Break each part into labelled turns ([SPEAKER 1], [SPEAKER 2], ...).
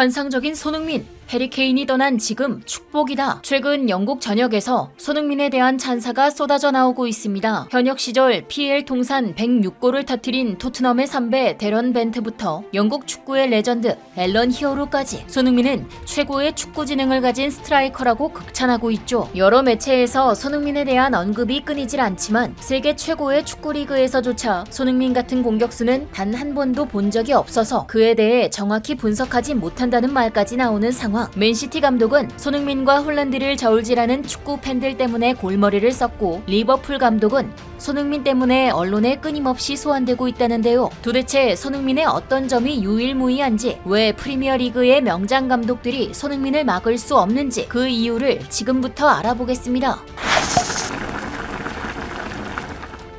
[SPEAKER 1] 환상적인 손흥민, 해리케인이 떠난 지금 축복이다. 최근 영국 전역에서 손흥민에 대한 찬사가 쏟아져 나오고 있습니다. 현역 시절 PL 통산 106골을 터뜨린 토트넘의 선배 데런 벤트부터 영국 축구의 레전드 앨런 히어로까지 손흥민은 최고의 축구 지능을 가진 스트라이커라고 극찬하고 있죠. 여러 매체에서 손흥민에 대한 언급이 끊이질 않지만 세계 최고의 축구 리그에서조차 손흥민 같은 공격수는 단 한 번도 본 적이 없어서 그에 대해 정확히 분석하지 못한다는 말까지 나오는 상황. 맨시티 감독은 손흥민과 홀란드를 저울질하는 축구 팬들 때문에 골머리를 썼고 리버풀 감독은 손흥민 때문에 언론에 끊임없이 소환되고 있다는데요. 도대체 손흥민의 어떤 점이 유일무이한지, 왜 프리미어리그의 명장 감독들이 손흥민을 막을 수 없는지 그 이유를 지금부터 알아보겠습니다.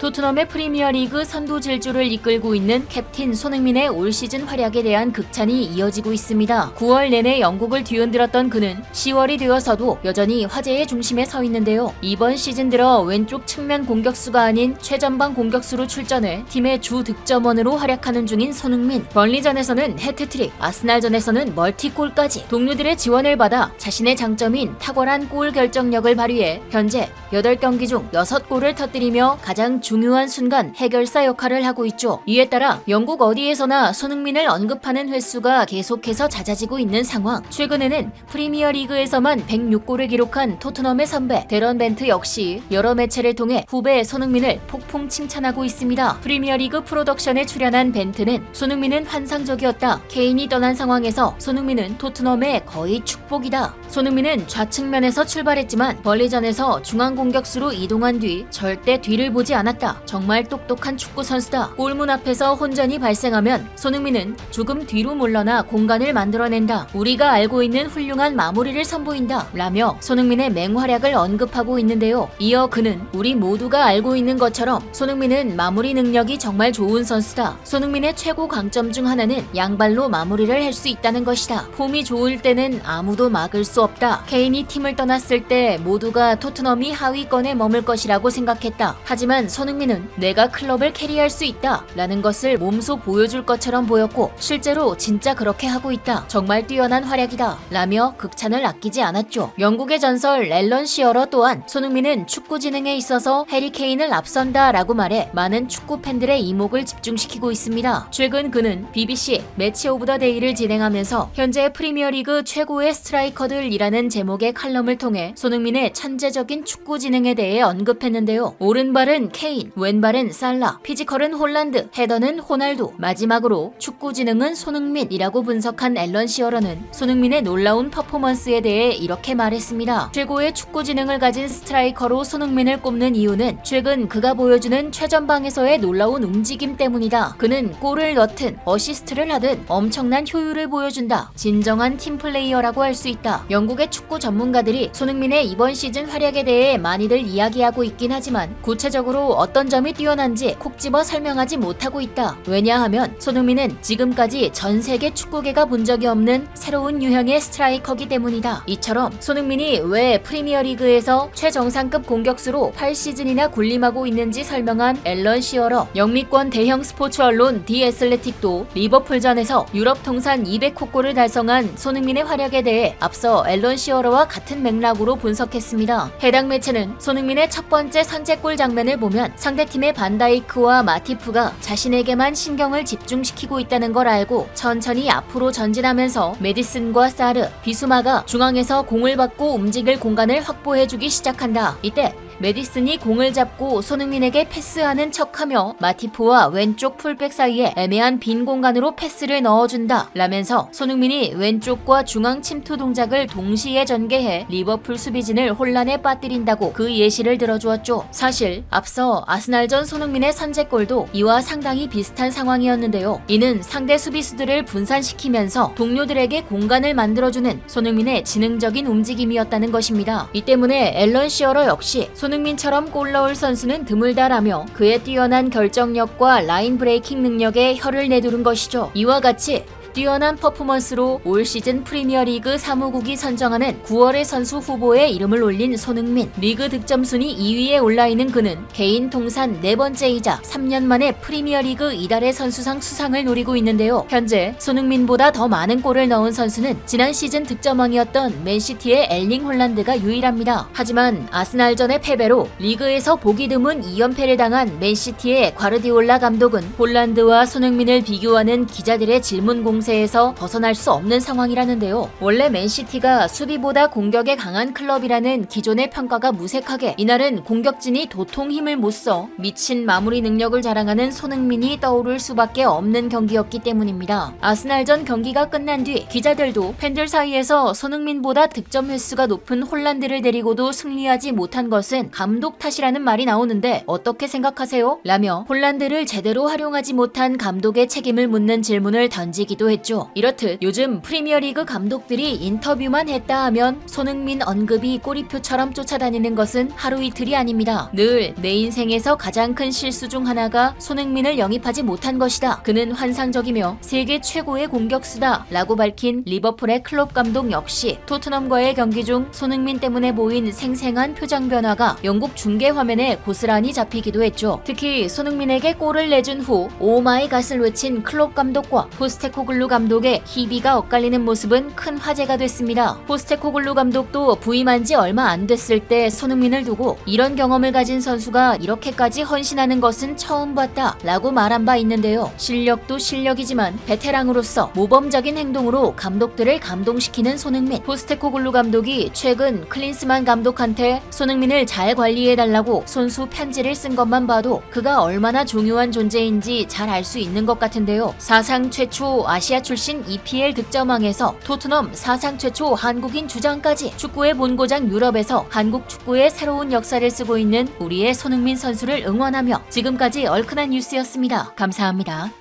[SPEAKER 1] 토트넘의 프리미어리그 선두 질주를 이끌고 있는 캡틴 손흥민의 올 시즌 활약에 대한 극찬이 이어지고 있습니다. 9월 내내 영국을 뒤흔들었던 그는 10월이 되어서도 여전히 화제의 중심에 서 있는데요. 이번 시즌 들어 왼쪽 측면 공격수가 아닌 최전방 공격수로 출전해 팀의 주 득점원으로 활약하는 중인 손흥민. 벌리전에서는 해트트릭, 아스날전에서는 멀티골까지 동료들의 지원을 받아 자신의 장점인 탁월한 골 결정력을 발휘해 현재 8경기 중 6골을 터뜨리며 가장 중요한 순간 해결사 역할을 하고 있죠. 이에 따라 영국 어디에서나 손흥민을 언급하는 횟수가 계속해서 잦아지고 있는 상황. 최근에는 프리미어 리그에서만 106골을 기록한 토트넘의 선배 데런 벤트 역시 여러 매체를 통해 후배 손흥민을 폭풍 칭찬하고 있습니다. 프리미어 리그 프로덕션에 출연한 벤트는 손흥민은 환상적이었다. 케인이 떠난 상황에서 손흥민은 토트넘의 거의 축복이다. 손흥민은 좌측면에서 출발했지만 벌리전에서 중앙 공격수로 이동한 뒤 절대 뒤를 보지 않았다. 정말 똑똑한 축구 선수다. 골문 앞에서 혼전이 발생하면 손흥민은 조금 뒤로 물러나 공간을 만들어낸다. 우리가 알고 있는 훌륭한 마무리를 선보인다. 라며 손흥민의 맹활약을 언급하고 있는데요. 이어 그는 우리 모두가 알고 있는 것처럼 손흥민은 마무리 능력이 정말 좋은 선수다. 손흥민의 최고 강점 중 하나는 양발로 마무리를 할 수 있다는 것이다. 폼이 좋을 때는 아무도 막을 수 없다. 케인이 팀을 떠났을 때 모두가 토트넘이 하위권에 머물 것이라고 생각했다. 하지만 손흥민은 내가 클럽을 캐리할 수 있다. 라는 것을 몸소 보여줄 것처럼 보였고 실제로 진짜 그렇게 하고 있다. 정말 뛰어난 활약이다. 라며 극찬을 아끼지 않았죠. 영국의 전설 앨런 시어러 또한 손흥민은 축구 지능에 있어서 해리 케인을 앞선다 라고 말해 많은 축구 팬들의 이목을 집중시키고 있습니다. 최근 그는 BBC 매치 오브 더 데이를 진행하면서 현재 프리미어리그 최고의 스트라이커들이라는 제목의 칼럼을 통해 손흥민의 천재적인 축구 지능에 대해 언급했는데요. 오른발은 케인, 왼발은 살라, 피지컬은 홀란드, 헤더는 호날두, 마지막으로 축구 지능은 손흥민이라고 분석한 앨런 시어러는 손흥민의 놀라운 퍼포먼스에 대해 이렇게 말했습니다. 최고의 축구 지능을 가진 스트라이커로 손흥민을 꼽는 이유는 최근 그가 보여주는 최전방에서의 놀라운 움직임 때문이다. 그는 골을 넣든 어시스트를 하든 엄청난 효율을 보여준다. 진정한 팀 플레이어라고 할 수 있다. 영국의 축구 전문가들이 손흥민의 이번 시즌 활약에 대해 많이들 이야기하고 있긴 하지만 구체적으로 어떤 점이 뛰어난지 콕 집어 설명하지 못하고 있다. 왜냐하면 손흥민은 지금까지 전 세계 축구계가 본 적이 없는 새로운 유형의 스트라이커기 때문이다. 이처럼 손흥민이 왜 프리미어리그에서 최정상급 공격수로 8시즌이나 군림하고 있는지 설명한 앨런 시어러 영미권 대형 스포츠 언론 디 애슬레틱도 리버풀전에서 유럽 통산 200호 골을 달성한 손흥민의 활약에 대해 앞서 앨런 시어러와 같은 맥락으로 분석했습니다. 해당 매체는 손흥민의 첫 번째 선제골 장면을 보면 상대팀의 반다이크와 마티프가 자신에게만 신경을 집중시키고 있다는 걸 알고 천천히 앞으로 전진하면서 메디슨과 사르, 비수마가 중앙에서 공을 받고 움직일 공간을 확보해주기 시작한다. 이때 메디슨이 공을 잡고 손흥민에게 패스하는 척하며 마티프와 왼쪽 풀백 사이에 애매한 빈 공간으로 패스를 넣어준다. 라면서 손흥민이 왼쪽과 중앙 침투 동작을 동시에 전개해 리버풀 수비진을 혼란에 빠뜨린다고 그 예시를 들어주었죠. 사실 앞서 아스날전 손흥민의 선제골도 이와 상당히 비슷한 상황이었는데요. 이는 상대 수비수들을 분산시키면서 동료들에게 공간을 만들어주는 손흥민의 지능적인 움직임이었다는 것입니다. 이 때문에 앨런 시어러 역시 손 흥민처럼 골 넣을 선수는 드물다라며 그의 뛰어난 결정력과 라인 브레이킹 능력에 혀를 내두른 것이죠. 이와 같이 뛰어난 퍼포먼스로 올 시즌 프리미어리그 사무국이 선정하는 9월의 선수 후보에 이름을 올린 손흥민. 리그 득점 순위 2위에 올라 있는 그는 개인 통산 네 번째이자 3년 만에 프리미어리그 이달의 선수상 수상을 노리고 있는데요. 현재 손흥민보다 더 많은 골을 넣은 선수는 지난 시즌 득점왕이었던 맨시티의 엘링 홀란드가 유일합니다. 하지만 아스날전의 패배로 리그에서 보기 드문 2연패를 당한 맨시티의 과르디올라 감독은 홀란드와 손흥민을 비교하는 기자들의 질문 공 세에서 벗어날 수 없는 상황이라는데요. 원래 맨시티가 수비보다 공격에 강한 클럽이라는 기존의 평가가 무색하게 이날은 공격진이 도통 힘을 못 써 미친 마무리 능력을 자랑하는 손흥민이 떠오를 수밖에 없는 경기였기 때문입니다. 아스날전 경기가 끝난 뒤 기자들도 팬들 사이에서 손흥민보다 득점 횟수가 높은 홀란드를 데리고도 승리하지 못한 것은 감독 탓이라는 말이 나오는데 어떻게 생각하세요? 라며 홀란드를 제대로 활용하지 못한 감독의 책임을 묻는 질문을 던지기도 했죠. 이렇듯 요즘 프리미어리그 감독들이 인터뷰만 했다 하면 손흥민 언급이 꼬리표처럼 쫓아다니는 것은 하루 이틀이 아닙니다. 늘 내 인생에서 가장 큰 실수 중 하나가 손흥민을 영입하지 못한 것이다. 그는 환상적이며 세계 최고의 공격수다. 라고 밝힌 리버풀의 클롭 감독 역시 토트넘과의 경기 중 손흥민 때문에 보인 생생한 표정 변화가 영국 중계 화면에 고스란히 잡히기도 했죠. 특히 손흥민에게 골을 내준 후 오마이 갓을 외친 클롭 감독과 포스테코글 루 감독의 희비가 엇갈리는 모습은 큰 화제가 됐습니다. 포스테코글루 감독도 부임한 지 얼마 안 됐을 때 손흥민을 두고 이런 경험을 가진 선수가 이렇게까지 헌신하는 것은 처음 봤다 라고 말한 바 있는데요. 실력도 실력이지만 베테랑으로서 모범적인 행동으로 감독들을 감동시키는 손흥민. 포스테코글루 감독이 최근 클린스만 감독한테 손흥민을 잘 관리해달라고 손수 편지를 쓴 것만 봐도 그가 얼마나 중요한 존재인지 잘 알 수 있는 것 같은데요. 사상 최초 아 시아 출신 EPL 득점왕에서 토트넘 사상 최초 한국인 주장까지 축구의 본고장 유럽에서 한국 축구의 새로운 역사를 쓰고 있는 우리의 손흥민 선수를 응원하며 지금까지 얼큰한 뉴스였습니다. 감사합니다.